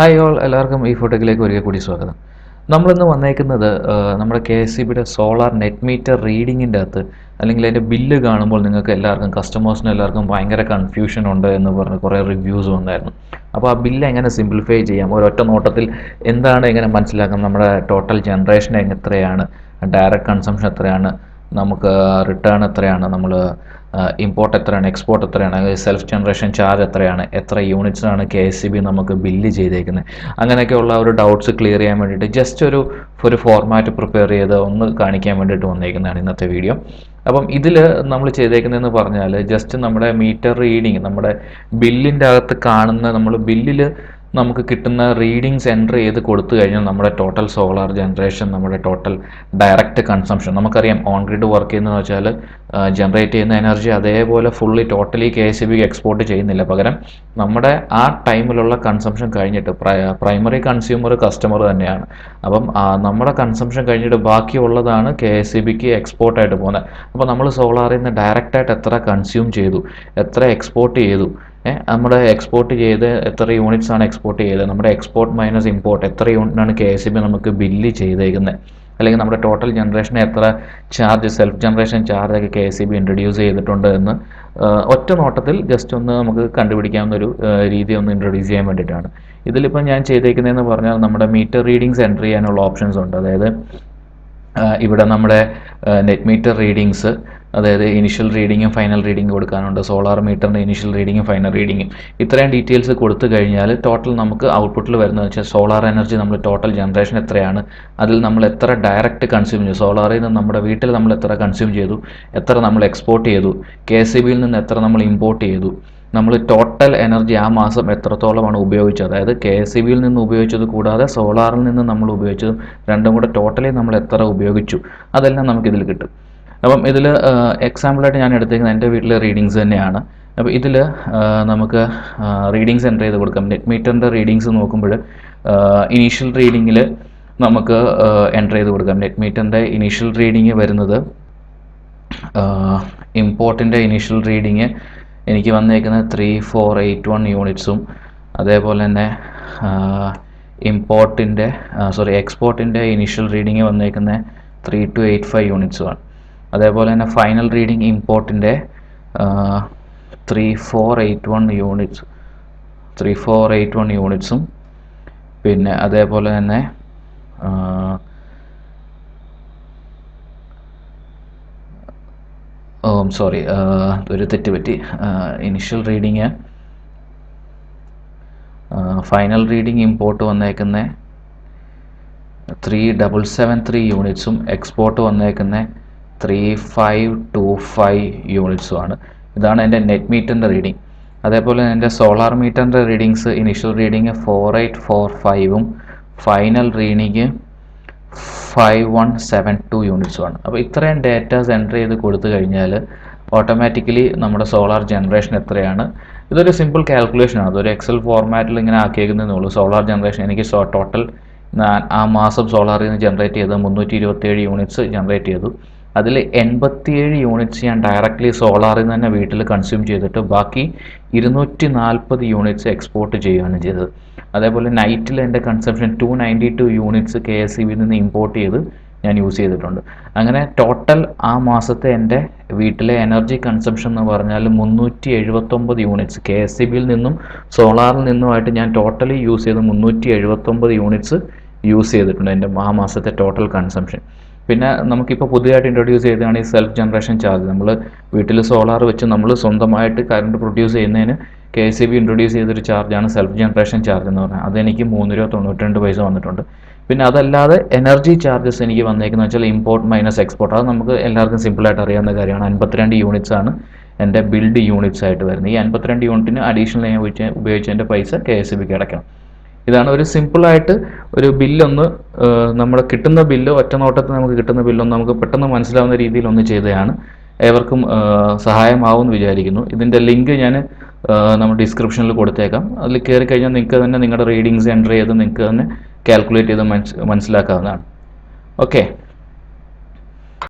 Hi all എല്ലാവർക്കും ഈ ഫോട്ടോയിലേക്ക് ഒരിക്കൽ കൂടി സ്വാഗതം. നമ്മളിന്ന് വന്നേക്കുന്നത് നമ്മുടെ കെ എസ് സി ബിയുടെ സോളാർ നെറ്റ് മീറ്റർ റീഡിങ്ങിന്റെ അകത്ത്. അല്ലെങ്കിൽ അതിന്റെ ബില്ല് കാണുമ്പോൾ നിങ്ങൾക്ക് എല്ലാവർക്കും കസ്റ്റമേഴ്സിന് എല്ലാവർക്കും ഭയങ്കര കൺഫ്യൂഷൻ ഉണ്ട് എന്ന് പറഞ്ഞ് കുറേ റിവ്യൂസ് ഉണ്ടായിരുന്നു അപ്പോൾ ആ ബില്ല് എങ്ങനെ സിംപ്ലിഫൈ ചെയ്യാം? ഒരൊറ്റ നോട്ടത്തിൽ എന്താണ് എങ്ങനെ മനസ്സിലാക്കാം? നമ്മുടെ ടോട്ടൽ ജനറേഷൻ എത്രയാണ്? ഡയറക്റ്റ് കൺസംഷൻ എത്രയാണ്? നമുക്ക് റിട്ടേൺ എത്രയാണ്? നമ്മൾ ഇമ്പോർട്ട് എത്രയാണ്? എക്സ്പോർട്ട് എത്രയാണ്? സെൽഫ് ജനറേഷൻ ചാർജ് എത്രയാണ്? എത്ര യൂണിറ്റ്സിനാണ് കെ എസ് സി ബി നമുക്ക് ബില്ല് ചെയ്തേക്കുന്നത് അങ്ങനെയൊക്കെയുള്ള ഒരു ഡൗട്ട്സ് ക്ലിയർ ചെയ്യാൻ വേണ്ടിയിട്ട് ജസ്റ്റ് ഒരു ഒരു ഫോർമാറ്റ് പ്രിപ്പയർ ചെയ്ത് ഒന്ന് കാണിക്കാൻ വേണ്ടിയിട്ട് വന്നേക്കുന്നതാണ് ഇന്നത്തെ വീഡിയോ അപ്പം ഇതിൽ നമ്മൾ ചെയ്തേക്കുന്നതെന്ന് പറഞ്ഞാൽ ജസ്റ്റ് നമ്മുടെ മീറ്റർ റീഡിങ് നമ്മുടെ ബില്ലിന്റെ അകത്ത് കാണുന്ന നമ്മൾ ബില്ലിൽ നമുക്ക് കിട്ടുന്ന റീഡിങ്സ് എന്റർ ചെയ്ത് കൊടുത്തു കഴിഞ്ഞാൽ നമ്മുടെ ടോട്ടൽ സോളാർ ജനറേഷൻ നമ്മുടെ ടോട്ടൽ ഡയറക്റ്റ് കൺസംഷൻ നമുക്കറിയാം ഓൺ ഗ്രിഡ് വർക്ക് ചെയ്യുന്നതെന്ന് വെച്ചാൽ ജനറേറ്റ് ചെയ്യുന്ന എനർജി അതേപോലെ fully totally K S B export ചെയ്യുന്നില്ല. പകരം നമ്മുടെ ആ ടൈമിലുള്ള കൺസംഷൻ കഴിഞ്ഞിട്ട് പ്രൈമറി കൺസ്യൂമർ കസ്റ്റമർ തന്നെയാണ്. അപ്പം നമ്മുടെ കൺസംഷൻ കഴിഞ്ഞിട്ട് ബാക്കിയുള്ളതാണ് കെ എസ് ബിക്ക് എക്സ്പോർട്ടായിട്ട് പോകുന്നത്. അപ്പോൾ നമ്മൾ സോളാറിൽ നിന്ന് ഡയറക്റ്റായിട്ട് എത്ര കൺസ്യൂം ചെയ്തു? എത്ര എക്സ്പോർട്ട് ചെയ്തു? നമ്മൾ എക്സ്പോർട്ട് ചെയ്ത് എത്ര യൂണിറ്റ്സ് ആണ് എക്സ്പോർട്ട് ചെയ്തത്? നമ്മുടെ എക്സ്പോർട്ട് മൈനസ് ഇമ്പോർട്ട് എത്ര യൂണിറ്റാണ് കെ എസ് ബി നമുക്ക് ബില്ല് ചെയ്തേക്കുന്നത് അല്ലെങ്കിൽ നമ്മുടെ ടോട്ടൽ ജനറേഷൻ എത്ര ചാർജ് സെൽഫ് ജനറേഷൻ ചാർജ് ഒക്കെ കെ എസ് ബി ഇൻട്രൊഡ്യൂസ് ചെയ്തിട്ടുണ്ട് എന്ന് ഒറ്റ നോട്ടത്തിൽ ജസ്റ്റ് ഒന്ന് നമുക്ക് കണ്ടുപിടിക്കാവുന്ന ഒരു രീതി ഒന്ന് ഇൻട്രൊഡ്യൂസ് ചെയ്യാൻ വേണ്ടിയിട്ടാണ്. ഇതിലിപ്പോൾ ഞാൻ ചെയ്തേക്കുന്നതെന്ന് പറഞ്ഞാൽ നമ്മുടെ മീറ്റർ റീഡിങ്സ് എൻട്രി ചെയ്യാനുള്ള ഓപ്ഷൻസ് ഉണ്ട്. അതായത് ഇവിടെ നമ്മുടെ നെറ്റ് മീറ്റർ റീഡിങ്സ് അതായത് ഇനിഷ്യൽ റീഡിങ്ങും ഫൈനൽ റീഡിങ്ങും കൊടുക്കാനുണ്ട്. സോളാർ മീറ്ററിന്റെ ഇനിഷ്യൽ റീഡിങ്ങും ഫൈനൽ റീഡിങ്ങും ഇത്രയും ഡീറ്റെയിൽസ് കൊടുത്തു കഴിഞ്ഞാൽ ടോട്ടൽ നമുക്ക് ഔട്ട്പുട്ടിൽ വരുന്നത് വെച്ചാൽ സോളാർ എനർജി നമ്മൾ ടോട്ടൽ ജനറേഷൻ എത്രയാണ്? അതിൽ നമ്മൾ എത്ര ഡയറക്റ്റ് കൺസ്യൂം ചെയ്തു? സോളാറിൽ നിന്ന് നമ്മുടെ വീട്ടിൽ നമ്മൾ എത്ര കൺസ്യൂം ചെയ്തു? എത്ര നമ്മൾ എക്സ്പോർട്ട് ചെയ്തു? കെ സി ബിയിൽ നിന്ന് എത്ര നമ്മൾ ഇമ്പോർട്ട് ചെയ്തു? നമ്മൾ ടോട്ടൽ എനർജി ആ മാസം എത്രത്തോളമാണ് ഉപയോഗിച്ചത്? അതായത് കെ എസ് ബിയിൽ നിന്ന് ഉപയോഗിച്ചത് കൂടാതെ സോളാറിൽ നിന്ന് നമ്മൾ ഉപയോഗിച്ചതും രണ്ടും കൂടെ ടോട്ടലി നമ്മൾ എത്ര ഉപയോഗിച്ചു? അതെല്ലാം നമുക്കിതിൽ കിട്ടും. അപ്പം ഇതിൽ എക്സാമ്പിളായിട്ട് ഞാൻ എടുത്തേക്കുന്നത് എന്റെ വീട്ടിലെ റീഡിങ്സ് തന്നെയാണ്. അപ്പോൾ ഇതിൽ നമുക്ക് റീഡിങ്സ് എന്റർ ചെയ്ത് കൊടുക്കാം. നെറ്റ് മീറ്ററിന്റെ റീഡിങ്സ് നോക്കുമ്പോൾ ഇനീഷ്യൽ റീഡിങ്ങിൽ നമുക്ക് എന്റർ ചെയ്ത് കൊടുക്കാം. നെറ്റ് മീറ്ററിന്റെ ഇനീഷ്യൽ റീഡിങ് വരുന്നത് ഇമ്പോർട്ടിന്റെ ഇനീഷ്യൽ റീഡിങ് എനിക്ക് വന്നേക്കുന്നത് ത്രീ ഫോർ എയ്റ്റ് വൺ യൂണിറ്റ്സും അതേപോലെ തന്നെ ഇമ്പോർട്ടിന്റെ സോറി എക്സ്പോർട്ടിന്റെ ഇനീഷ്യൽ റീഡിങ് വന്നേക്കുന്നത് ത്രീ ടു എയ്റ്റ് ഫൈവ് യൂണിറ്റ്സുമാണ് അതേപോലെ തന്നെ final reading ഇമ്പോർട്ടിന്റെ three four eight one units three four eight one യൂണിറ്റ്സും പിന്നെ അതേപോലെ തന്നെ ഓം സോറി ഒരു തെറ്റ് പറ്റി. Initial reading final reading import വന്നേക്കുന്ന ത്രീ ഡബിൾ സെവൻ ത്രീ യൂണിറ്റ്സും എക്സ്പോർട്ട് വന്നേക്കുന്ന ത്രീ ഫൈവ് ടു ഫൈവ് യൂണിറ്റ്സുമാണ് ഇതാണ് എന്റെ നെറ്റ് മീറ്ററിന്റെ റീഡിംഗ് അതേപോലെ എന്റെ solar മീറ്ററിന്റെ readings initial reading four eight four ഫൈവും final reading five one seven two യൂണിറ്റ്സുമാണ് അപ്പോൾ ഇത്രയും ഡേറ്റാസ് എന്റർ ചെയ്ത് കൊടുത്തു കഴിഞ്ഞാൽ ഓട്ടോമാറ്റിക്കലി നമ്മുടെ സോളാർ ജനറേഷൻ എത്രയാണ്? ഇതൊരു സിമ്പിൾ കാൽക്കുലേഷൻ ആണ്. അതൊരു എക്സൽ ഫോർമാറ്റിൽ ഇങ്ങനെ ആക്കിയേക്കുന്നതേ ഉള്ളൂ. സോളാർ ജനറേഷൻ എനിക്ക് ടോട്ടൽ ആ മാസം സോളാറിൽ നിന്ന് ജനറേറ്റ് ചെയ്ത് മുന്നൂറ്റി ഇരുപത്തേഴ് യൂണിറ്റ്സ് ജനറേറ്റ് ചെയ്തു. അതിൽ എൺപത്തിയേഴ് യൂണിറ്റ്സ് ഞാൻ ഡയറക്റ്റ്ലി സോളാറിൽ നിന്ന് തന്നെ വീട്ടിൽ കൺസ്യൂം ചെയ്തിട്ട് ബാക്കി ഇരുന്നൂറ്റി നാൽപ്പത് യൂണിറ്റ്സ് എക്സ്പോർട്ട് ചെയ്യുകയാണ് ചെയ്തത്. അതേപോലെ നൈറ്റിൽ എന്റെ consumption two ninety two units K S C ബിയിൽ നിന്ന് ഇമ്പോർട്ട് ചെയ്ത് ഞാൻ യൂസ് ചെയ്തിട്ടുണ്ട്. അങ്ങനെ ടോട്ടൽ ആ മാസത്തെ എന്റെ വീട്ടിലെ എനർജി കൺസംഷൻ എന്ന് പറഞ്ഞാൽ മുന്നൂറ്റി എഴുപത്തൊമ്പത് യൂണിറ്റ്സ് കെ എസ് സി ബിയിൽ നിന്നും സോളാറിൽ നിന്നുമായിട്ട് ഞാൻ ടോട്ടലി യൂസ് ചെയ്ത് മുന്നൂറ്റി എഴുപത്തൊമ്പത് യൂണിറ്റ്സ് യൂസ് ചെയ്തിട്ടുണ്ട് എന്റെ ആ മാസത്തെ ടോട്ടൽ കൺസംഷൻ പിന്നെ നമുക്കിപ്പോൾ പുതിയതായിട്ട് ഇൻട്രൊഡ്യൂസ് ചെയ്തതാണ് ഈ സെൽഫ് ജനറേഷൻ ചാർജ് നമ്മൾ വീട്ടിൽ സോളാർ വെച്ച് നമ്മൾ സ്വന്തമായിട്ട് കറണ്ട് പ്രൊഡ്യൂസ് ചെയ്യുന്നതിന് കെ സി ബി ഇൻട്രൊഡ്യൂസ് ചെയ്തൊരു ചാർജാണ് സെൽഫ് ജനറേഷൻ ചാർജ് എന്ന് പറഞ്ഞാൽ അതെനിക്ക് മൂന്ന് രൂപ തൊണ്ണൂറ്റി പൈസ വന്നിട്ടുണ്ട്. പിന്നെ അതല്ലാതെ എനർജി ചാർജസ് എനിക്ക് വന്നേക്കുന്നത് വെച്ചാൽ ഇമ്പോർട്ട് മൈനസ് എക്സ്പോർട്ട് അത് നമുക്ക് എല്ലാവർക്കും സിമ്പിളായിട്ട് അറിയാവുന്ന കാര്യമാണ്. അൻപത്തിരണ്ട് യൂണിറ്റ്സ് ആണ് എന്റെ ബിൽഡ് യൂണിറ്റ്സ് ആയിട്ട് വരുന്നത്. ഈ അൻപത്തിരണ്ട് യൂണിറ്റിന് അഡീഷണൽ ഞാൻ ഉപയോഗിച്ച ഉപയോഗിച്ചതിന്റെ പൈസ കെ എസ് ബിക്ക് അടയ്ക്കണം. ഇതാണ് ഒരു സിമ്പിളായിട്ട് ഒരു ബില്ലൊന്ന് നമ്മുടെ കിട്ടുന്ന ബില്ല് ഒറ്റ നോട്ടത്തിൽ നമുക്ക് കിട്ടുന്ന ബില്ലൊന്ന് നമുക്ക് പെട്ടെന്ന് മനസ്സിലാവുന്ന രീതിയിൽ ഒന്ന് ചെയ്തതാണ്. ഏവർക്കും സഹായമാവും സഹായമാവുമെന്ന് വിചാരിക്കുന്നു. ഇതിന്റെ ലിങ്ക് ഞാൻ നമ്മൾ ഡിസ്ക്രിപ്ഷനിൽ കൊടുത്തേക്കാം. അതിൽ കയറി കഴിഞ്ഞാൽ നിങ്ങൾക്ക് തന്നെ നിങ്ങളുടെ റീഡിങ്സ് എന്റർ ചെയ്ത് നിങ്ങൾക്ക് തന്നെ കാൽക്കുലേറ്റ് ചെയ്ത് മനസ് മനസ്സിലാക്കാവുന്നതാണ്. ഓക്കെ